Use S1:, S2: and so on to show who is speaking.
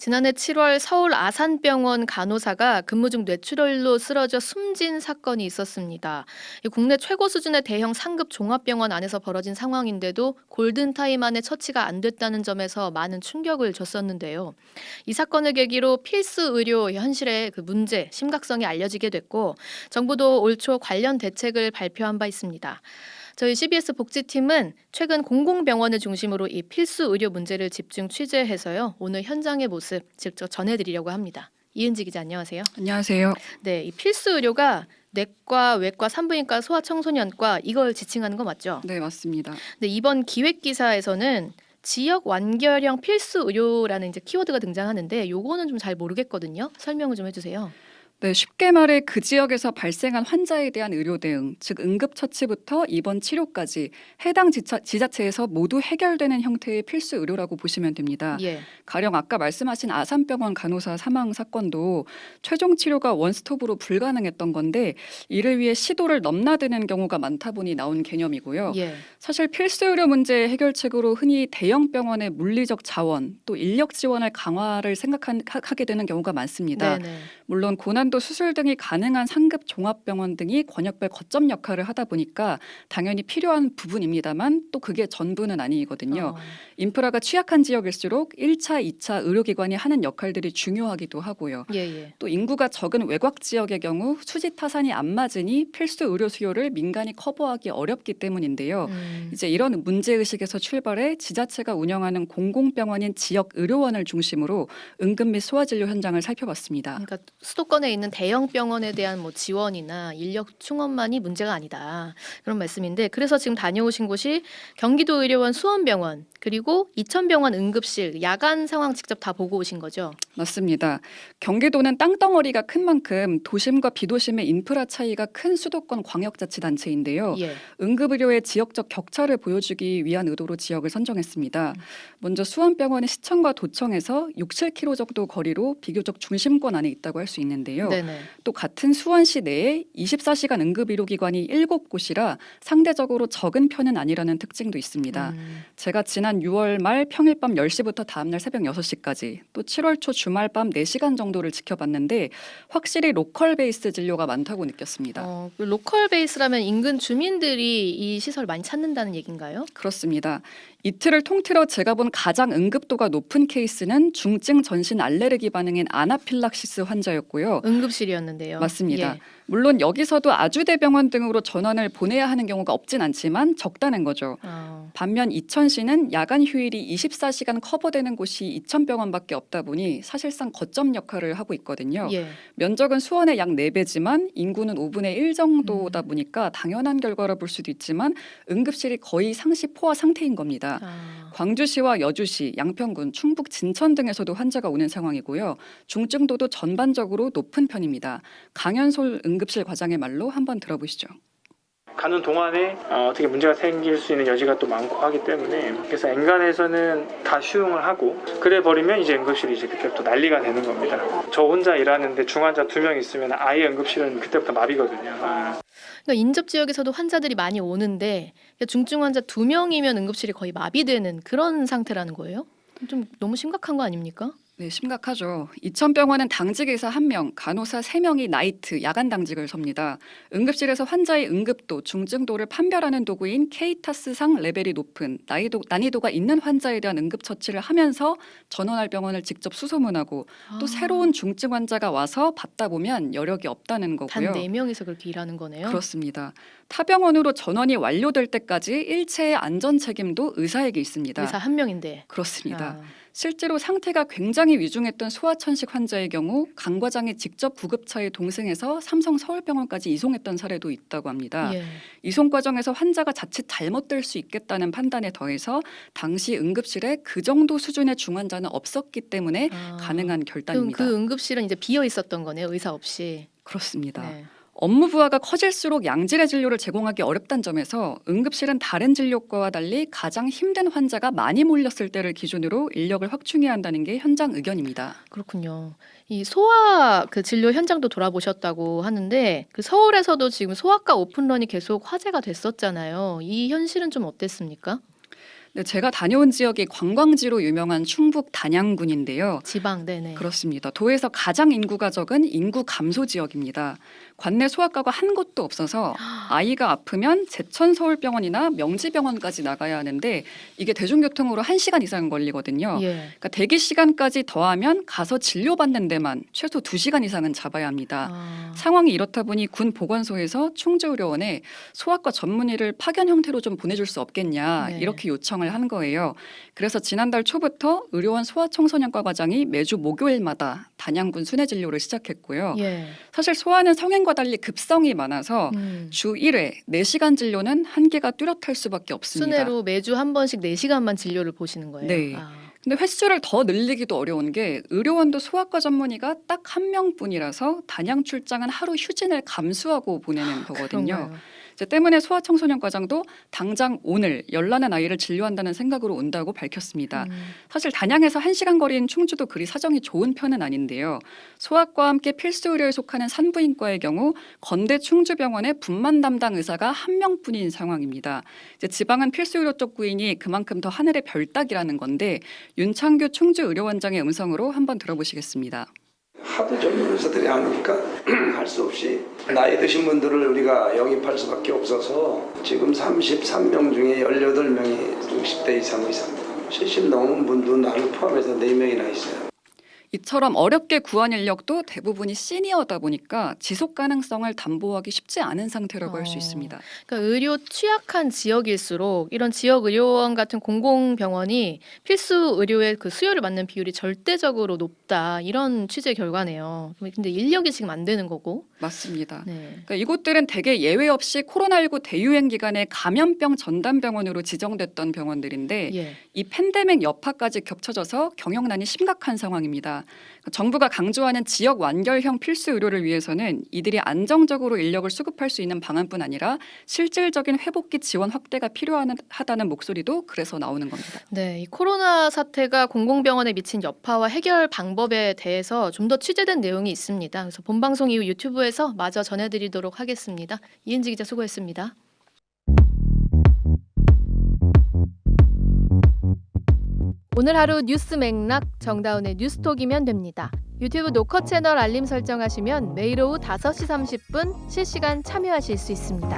S1: 지난해 7월 서울 아산병원 간호사가 근무 중 뇌출혈로 쓰러져 숨진 사건이 있었습니다. 이 국내 최고 수준의 대형 상급 종합병원 안에서 벌어진 상황인데도 골든타임 안에 처치가 안 됐다는 점에서 많은 충격을 줬었는데요. 이 사건을 계기로 필수 의료 현실의 그 문제, 심각성이 알려지게 됐고 정부도 올 초 관련 대책을 발표한 바 있습니다. 저희 CBS 복지팀은 최근 공공병원을 중심으로 이 필수 의료 문제를 집중 취재해서요. 오늘 현장의 모습 직접 전해드리려고 합니다. 이은지 기자 안녕하세요.
S2: 안녕하세요.
S1: 네, 이 필수 의료가 내과, 외과, 산부인과, 소아청소년과 이걸 지칭하는 거 맞죠?
S2: 네, 맞습니다.
S1: 근데 이번 기획 기사에서는 지역 완결형 필수 의료라는 이제 키워드가 등장하는데 요거는 좀 잘 모르겠거든요. 설명을 좀 해주세요.
S2: 네, 쉽게 말해 그 지역에서 발생한 환자에 대한 의료 대응, 즉 응급 처치부터 입원 치료까지 해당 지자체에서 모두 해결되는 형태의 필수 의료라고 보시면 됩니다.
S1: 예.
S2: 가령 아까 말씀하신 아산병원 간호사 사망 사건도 최종 치료가 원스톱으로 불가능했던 건데 이를 위해 시도를 넘나드는 경우가 많다 보니 나온 개념이고요.
S1: 예.
S2: 사실 필수 의료 문제 해결책으로 흔히 대형 병원의 물리적 자원 또 인력 지원을 강화를 생각하게 되는 경우가 많습니다.
S1: 네네.
S2: 물론 고난 도 수술 등이 가능한 상급 종합병원 등이 권역별 거점 역할을 하다 보니까 당연히 필요한 부분입니다만 또 그게 전부는 아니거든요.
S1: 어,
S2: 인프라가 취약한 지역일수록 1차, 2차 의료기관이 하는 역할들이 중요하기도 하고요.
S1: 예, 예.
S2: 또 인구가 적은 외곽 지역의 경우 수지 타산이 안 맞으니 필수 의료 수요를 민간이 커버하기 어렵기 때문인데요.
S1: 음,
S2: 이제 이런 문제 의식에서 출발해 지자체가 운영하는 공공병원인 지역 의료원을 중심으로 응급 및 소아진료 현장을 살펴봤습니다.
S1: 그러니까 수도권에 있는 대형 병원에 대한 뭐 지원이나 인력 충원만이 문제가 아니다 그런 말씀인데 그래서 지금 다녀오신 곳이 경기도 의료원 수원병원 그리고 이천병원 응급실 야간 상황 직접 다 보고 오신 거죠?
S2: 맞습니다. 경기도는 땅덩어리가 큰 만큼 도심과 비도심의 인프라 차이가 큰 수도권 광역자치단체인데요.
S1: 예.
S2: 응급의료의 지역적 격차를 보여주기 위한 의도로 지역을 선정했습니다. 먼저 수원병원의 시청과 도청에서 6, 7km 정도 거리로 비교적 중심권 안에 있다고 할 수 있는데요.
S1: 네네.
S2: 또 같은 수원시 내에 24시간 응급의료기관이 7곳이라 상대적으로 적은 편은 아니라는 특징도 있습니다.
S1: 음,
S2: 제가 지난 6월 말 평일 밤 10시부터 다음날 새벽 6시까지 또 7월 초 주말 밤 4시간 정도를 지켜봤는데 확실히 로컬 베이스 진료가 많다고 느꼈습니다.
S1: 어, 그 로컬 베이스라면 인근 주민들이 이 시설 많이 찾는다는 얘기인가요?
S2: 그렇습니다. 이틀을 통틀어 제가 본 가장 응급도가 높은 케이스는 중증 전신 알레르기 반응인 아나필락시스 환자였고요.
S1: 응급실이었는데요.
S2: 맞습니다.
S1: 예.
S2: 물론 여기서도 아주대병원 등으로 전원을 보내야 하는 경우가 없진 않지만 적다는 거죠.
S1: 어,
S2: 반면 이천시는 야간 휴일이 24시간 커버되는 곳이 이천병원밖에 없다 보니 사실상 거점 역할을 하고 있거든요.
S1: 예.
S2: 면적은 수원의 약 4배지만 인구는 5분의 1 정도다 보니까 당연한 결과라 볼 수도 있지만 응급실이 거의 상시 포화 상태인 겁니다.
S1: 아,
S2: 광주시와 여주시, 양평군, 충북 진천 등에서도 환자가 오는 상황이고요. 중증도도 전반적으로 높은 편입니다. 강현솔 응급실 과장의 말로 한번 들어보시죠.
S3: 가는 동안에 어, 어떻게 문제가 생길 수 있는 여지가 또 많고 하기 때문에 그래서 엔간에서는 다 휴응을 하고 그래 버리면 이제 응급실이 이제 그때부터 난리가 되는 겁니다. 저 혼자 일하는데 중환자 두 명 있으면 아예 응급실은 그때부터 마비거든요. 아.
S1: 그러니까 인접 지역에서도 환자들이 많이 오는데 중증 환자 두 명이면 응급실이 거의 마비되는 그런 상태라는 거예요? 좀 너무 심각한 거 아닙니까?
S2: 네, 심각하죠. 이천병원은 당직 의사 1명, 간호사 3명이 나이트, 야간 당직을 섭니다. 응급실에서 환자의 응급도, 중증도를 판별하는 도구인 케이타스상 레벨이 높은 난이도, 난이도가 있는 환자에 대한 응급 처치를 하면서 전원할 병원을 직접 수소문하고 또
S1: 아,
S2: 새로운 중증 환자가 와서 받다 보면 여력이 없다는 거고요.
S1: 단네 명이서 그렇게 일하는 거네요.
S2: 그렇습니다. 타 병원으로 전원이 완료될 때까지 일체의 안전 책임도 의사에게 있습니다.
S1: 의사 한 명인데.
S2: 그렇습니다.
S1: 아,
S2: 실제로 상태가 굉장히 위중했던 소아천식 환자의 경우 강 과장이 직접 구급차에 동승해서 삼성 서울병원까지 이송했던 사례도 있다고 합니다.
S1: 예.
S2: 이송 과정에서 환자가 자칫 잘못될 수 있겠다는 판단에 더해서 당시 응급실에 그 정도 수준의 중환자는 없었기 때문에
S1: 아,
S2: 가능한
S1: 그럼
S2: 결단입니다.
S1: 그 응급실은 이제 비어 있었던 거네요. 의사 없이.
S2: 그렇습니다.
S1: 네.
S2: 업무 부하가 커질수록 양질의 진료를 제공하기 어렵다는 점에서 응급실은 다른 진료과와 달리 가장 힘든 환자가 많이 몰렸을 때를 기준으로 인력을 확충해야 한다는 게 현장 의견입니다.
S1: 그렇군요. 이 소아 그 진료 현장도 돌아보셨다고 하는데 그 서울에서도 지금 소아과 오픈런이 계속 화제가 됐었잖아요. 이 현실은 좀 어땠습니까?
S2: 네, 제가 다녀온 지역이 관광지로 유명한 충북 단양군인데요.
S1: 지방 네네.
S2: 그렇습니다. 도에서 가장 인구가 적은 인구 감소 지역입니다. 관내 소아과가 한 곳도 없어서 아이가 아프면 제천 서울병원이나 명지병원까지 나가야 하는데 이게 대중교통으로 1시간 이상 걸리거든요.
S1: 예.
S2: 그러니까 대기 시간까지 더하면 가서 진료받는 데만 최소 2시간 이상은 잡아야 합니다.
S1: 아,
S2: 상황이 이렇다 보니 군 보건소에서 충주의료원에 소아과 전문의를 파견 형태로 좀 보내줄 수 없겠냐
S1: 네.
S2: 이렇게 요청을 한 거예요. 그래서 지난달 초부터 의료원 소아청소년과 과장이 매주 목요일마다 단양군 순회 진료를 시작했고요.
S1: 예.
S2: 사실 소아는 성행과 달리 급성이 많아서
S1: 음.
S2: 주 1회 4시간 진료는 한계가 뚜렷할 수밖에 없습니다.
S1: 순회로 매주 한 번씩 4시간만 진료를 보시는 거예요.
S2: 네.
S1: 아,
S2: 근데 횟수를 더 늘리기도 어려운 게 의료원도 소아과 전문의가 딱 한 명뿐이라서 단양 출장은 하루 휴진을 감수하고 보내는 거거든요.
S1: 그런가요?
S2: 때문에 소아청소년 과장도 당장 오늘 열나는 아이를 진료한다는 생각으로 온다고 밝혔습니다.
S1: 음.
S2: 사실 단양에서 한시간 거리인 충주도 그리 사정이 좋은 편은 아닌데요. 소아과 함께 필수 의료에 속하는 산부인과의 경우 건대 충주병원의 분만 담당 의사가 한 명뿐인 상황입니다. 이제 지방은 필수 의료 쪽 구인이 그만큼 더 하늘의 별따기라는 건데 윤창규 충주 의료원장의 음성으로 한번 들어보시겠습니다.
S4: 하도 젊은 의사들이 아니니까 할 수 없이 나이 드신 분들을 우리가 영입할 수밖에 없어서 지금 33명 중에 18명이 60대 이상 이상 70 넘은 분도 나를 포함해서 4명이나 있어요.
S2: 이처럼 어렵게 구한 인력도 대부분이 시니어다 보니까 지속 가능성을 담보하기 쉽지 않은 상태라고 할수
S1: 어.
S2: 있습니다.
S1: 그러니까 의료 취약한 지역일수록 이런 지역 의료원 같은 공공병원이 필수 의료의 그 수요를 맞는 비율이 절대적으로 높다 이런 취재 결과네요. 근데 인력이 지금 안 되는 거고.
S2: 맞습니다.
S1: 네.
S2: 그러니까 이곳들은 대개 예외 없이 코로나19 대유행 기간에 감염병 전담 병원으로 지정됐던 병원들인데
S1: 예.
S2: 이 팬데믹 여파까지 겹쳐져서 경영난이 심각한 상황입니다. 그러니까 정부가 강조하는 지역 완결형 필수 의료를 위해서는 이들이 안정적으로 인력을 수급할 수 있는 방안뿐 아니라 실질적인 회복기 지원 확대가 필요하다는 목소리도 그래서 나오는 겁니다.
S1: 네, 이 코로나 사태가 공공병원에 미친 여파와 해결 방법에 대해서 좀 더 취재된 내용이 있습니다. 그래서 본 방송 이후 유튜브에서 마저 전해드리도록 하겠습니다. 이은지 기자 수고했습니다. 오늘 하루 뉴스 맥락 정다운의 뉴스톡이면 됩니다. 유튜브 노커 채널 알림 설정하시면 매일 오후 5시 30분 실시간 참여하실 수 있습니다.